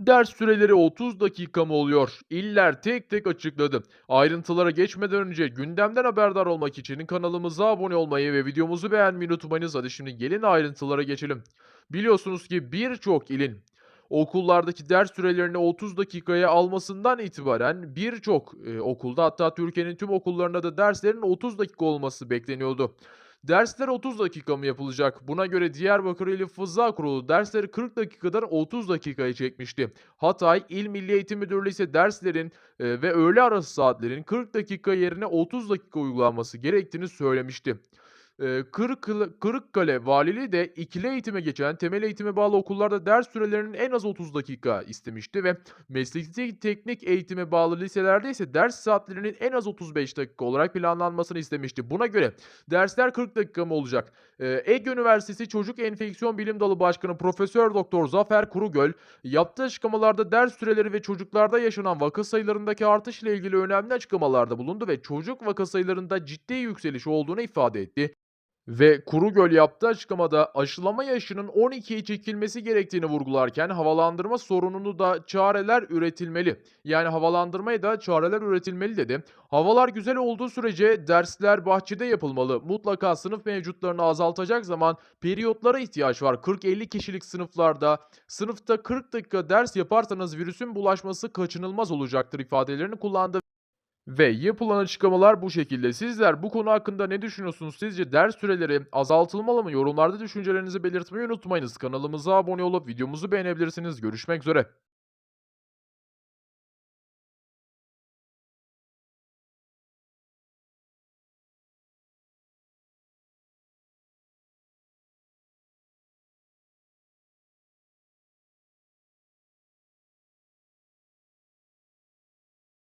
Ders süreleri 30 dakika mı oluyor? İller tek tek açıkladı. Ayrıntılara geçmeden önce gündemden haberdar olmak için kanalımıza abone olmayı ve videomuzu beğenmeyi unutmayınız. Hadi şimdi gelin ayrıntılara geçelim. Biliyorsunuz ki birçok ilin okullardaki ders sürelerini 30 dakikaya almasından itibaren birçok e, okulda hatta Türkiye'nin tüm okullarında da derslerin 30 dakika olması bekleniyordu. Dersler 30 dakika mı yapılacak? Buna göre Diyarbakır İl Fıza Kurulu dersleri 40 dakikadan 30 dakikaya çekmişti. Hatay İl Milli Eğitim Müdürlüğü ise derslerin e, ve öğle arası saatlerin 40 dakika yerine 30 dakika uygulanması gerektiğini söylemişti. Kırıkkale Valiliği de ikili eğitime geçen temel eğitime bağlı okullarda ders sürelerinin en az 30 dakika istemişti ve mesleki teknik eğitime bağlı liselerde ise ders saatlerinin en az 35 dakika olarak planlanmasını istemişti. Buna göre dersler 40 dakika mı olacak? Ege Üniversitesi Çocuk Enfeksiyon Bilim Dalı Başkanı Profesör Doktor Zafer Kurugöl yaptığı açıklamalarda ders süreleri ve çocuklarda yaşanan vaka sayılarındaki artış ile ilgili önemli açıklamalarda bulundu ve çocuk vaka sayılarında ciddi yükseliş olduğunu ifade etti. Ve Kurugöl yaptığı açıklamada aşılama yaşının 12'ye çekilmesi gerektiğini vurgularken havalandırma sorununu da çareler üretilmeli. Yani havalandırmaya da çareler üretilmeli dedi. Havalar güzel olduğu sürece dersler bahçede yapılmalı. Mutlaka sınıf mevcutlarını azaltacak zaman periyotlara ihtiyaç var. 40-50 kişilik sınıflarda sınıfta 40 dakika ders yaparsanız virüsün bulaşması kaçınılmaz olacaktır ifadelerini kullandı. Ve yapılan açıklamalar bu şekilde. Sizler bu konu hakkında ne düşünüyorsunuz? Sizce ders süreleri azaltılmalı mı? Yorumlarda düşüncelerinizi belirtmeyi unutmayınız. Kanalımıza abone olup videomuzu beğenebilirsiniz. Görüşmek üzere.